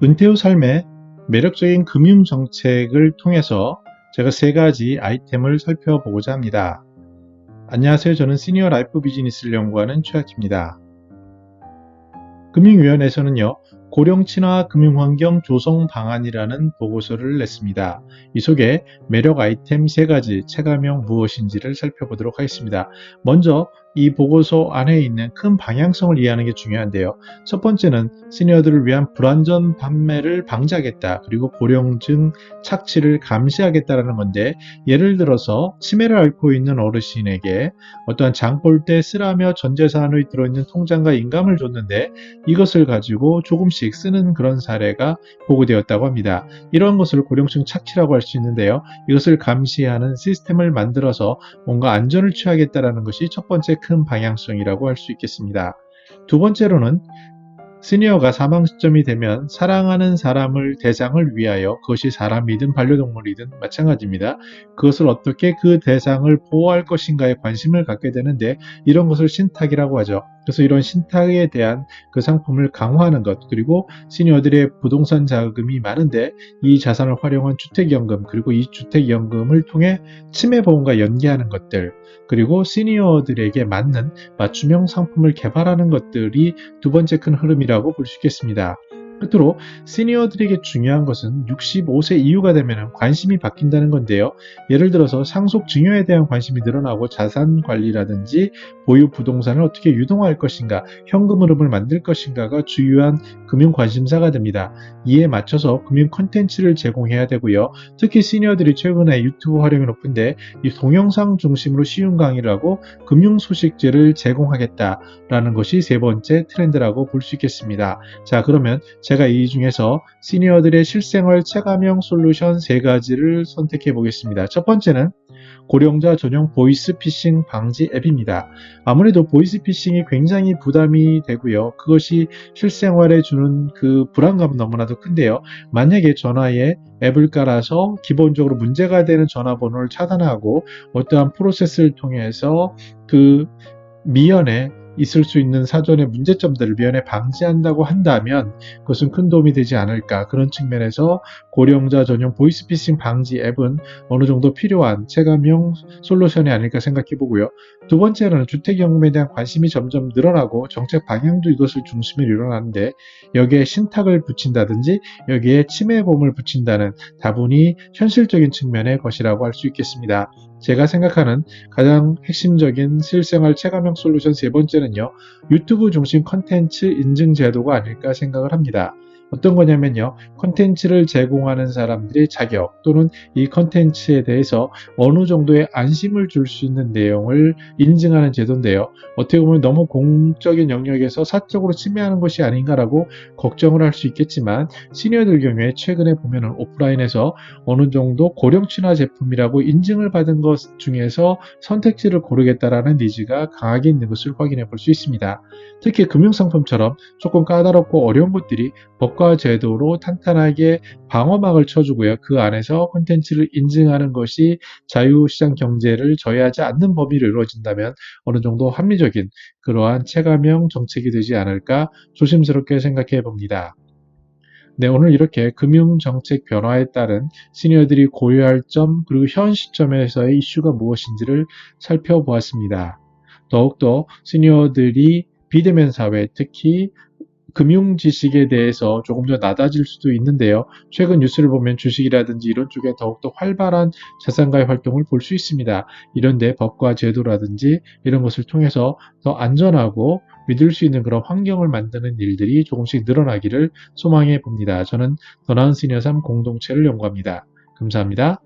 은퇴 후 삶의 매력적인 금융 정책을 통해서 제가 세 가지 아이템을 살펴보고자 합니다. 안녕하세요. 저는 시니어 라이프 비즈니스를 연구하는 최학입니다. 금융위원회에서는요, 고령 친화 금융환경 조성 방안이라는 보고서를 냈습니다. 이 속에 매력 아이템 세 가지 체감형 무엇인지를 살펴보도록 하겠습니다. 먼저 이 보고서 안에 있는 큰 방향성을 이해하는 게 중요한데요. 첫 번째는 시니어들을 위한 불안전 판매를 방지하겠다. 그리고 고령층 착취를 감시하겠다라는 건데 예를 들어서 치매를 앓고 있는 어르신에게 어떠한 장볼때 쓰라며 전재산의 들어있는 통장과 인감을 줬는데 이것을 가지고 조금씩 쓰는 그런 사례가 보고되었다고 합니다. 이런 것을 고령층 착취라고 할 수 있는데요. 이것을 감시하는 시스템을 만들어서 뭔가 안전을 취하겠다라는 것이 첫 번째 큰 방향성이라고 할 수 있겠습니다. 두 번째로는 시니어가 사망 시점이 되면 사랑하는 사람을 대상을 위하여 그것이 사람이든 반려동물이든 마찬가지입니다. 그것을 어떻게 그 대상을 보호할 것인가에 관심을 갖게 되는데 이런 것을 신탁이라고 하죠. 그래서 이런 신탁에 대한 그 상품을 강화하는 것 그리고 시니어들의 부동산 자금이 많은데 이 자산을 활용한 주택연금 그리고 이 주택연금을 통해 치매보험과 연계하는 것들 그리고 시니어들에게 맞는 맞춤형 상품을 개발하는 것들이 두 번째 큰 흐름이라고 볼 수 있겠습니다. 끝으로 시니어들에게 중요한 것은 65세 이후가 되면 관심이 바뀐다는 건데요. 예를 들어서 상속 증여에 대한 관심이 늘어나고 자산 관리라든지 보유 부동산을 어떻게 유동할 것인가, 현금 흐름을 만들 것인가가 주요한 금융 관심사가 됩니다. 이에 맞춰서 금융 콘텐츠를 제공해야 되고요. 특히 시니어들이 최근에 유튜브 활용이 높은데 이 동영상 중심으로 쉬운 강의를 하고 금융 소식지를 제공하겠다라는 것이 세 번째 트렌드라고 볼 수 있겠습니다. 자, 그러면 제가 이 중에서 시니어들의 실생활 체감형 솔루션 세 가지를 선택해 보겠습니다. 첫 번째는 고령자 전용 보이스피싱 방지 앱입니다. 아무래도 보이스피싱이 굉장히 부담이 되고요. 그것이 실생활에 주는 그 불안감은 너무나도 큰데요. 만약에 전화에 앱을 깔아서 기본적으로 문제가 되는 전화번호를 차단하고 어떠한 프로세스를 통해서 그 미연에 있을 수 있는 사전의 문제점들을 미연에 방지한다고 한다면 그것은 큰 도움이 되지 않을까 그런 측면에서 고령자 전용 보이스피싱 방지 앱은 어느 정도 필요한 체감형 솔루션이 아닐까 생각해 보고요. 두 번째는 주택연금에 대한 관심이 점점 늘어나고 정책 방향도 이것을 중심으로 일어나는데 여기에 신탁을 붙인다든지 여기에 치매보험을 붙인다는 다분히 현실적인 측면의 것이라고 할 수 있겠습니다. 제가 생각하는 가장 핵심적인 실생활 체감형 솔루션 세 번째는요, 유튜브 중심 컨텐츠 인증 제도가 아닐까 생각을 합니다. 어떤 거냐면요. 컨텐츠를 제공하는 사람들의 자격 또는 이 컨텐츠에 대해서 어느 정도의 안심을 줄 수 있는 내용을 인증하는 제도인데요. 어떻게 보면 너무 공적인 영역에서 사적으로 침해하는 것이 아닌가라고 걱정을 할 수 있겠지만 시니어들 경우에 최근에 보면은 오프라인에서 어느 정도 고령 친화 제품이라고 인증을 받은 것 중에서 선택지를 고르겠다라는 니즈가 강하게 있는 것을 확인해 볼 수 있습니다. 특히 금융상품처럼 조금 까다롭고 어려운 것들이 법과 제도로 탄탄하게 방어막을 쳐주고요. 그 안에서 콘텐츠를 인증하는 것이 자유시장 경제를 저해하지 않는 범위로 이루어진다면 어느 정도 합리적인 그러한 체감형 정책이 되지 않을까 조심스럽게 생각해 봅니다. 네, 오늘 이렇게 금융정책 변화에 따른 시니어들이 고려할 점 그리고 현 시점에서의 이슈가 무엇인지를 살펴보았습니다. 더욱더 시니어들이 비대면 사회, 특히 금융 지식에 대해서 조금 더 낮아질 수도 있는데요. 최근 뉴스를 보면 주식이라든지 이런 쪽에 더욱더 활발한 자산가의 활동을 볼 수 있습니다. 이런데 법과 제도라든지 이런 것을 통해서 더 안전하고 믿을 수 있는 그런 환경을 만드는 일들이 조금씩 늘어나기를 소망해 봅니다. 저는 더 나은 시니어 삶 공동체를 연구합니다. 감사합니다.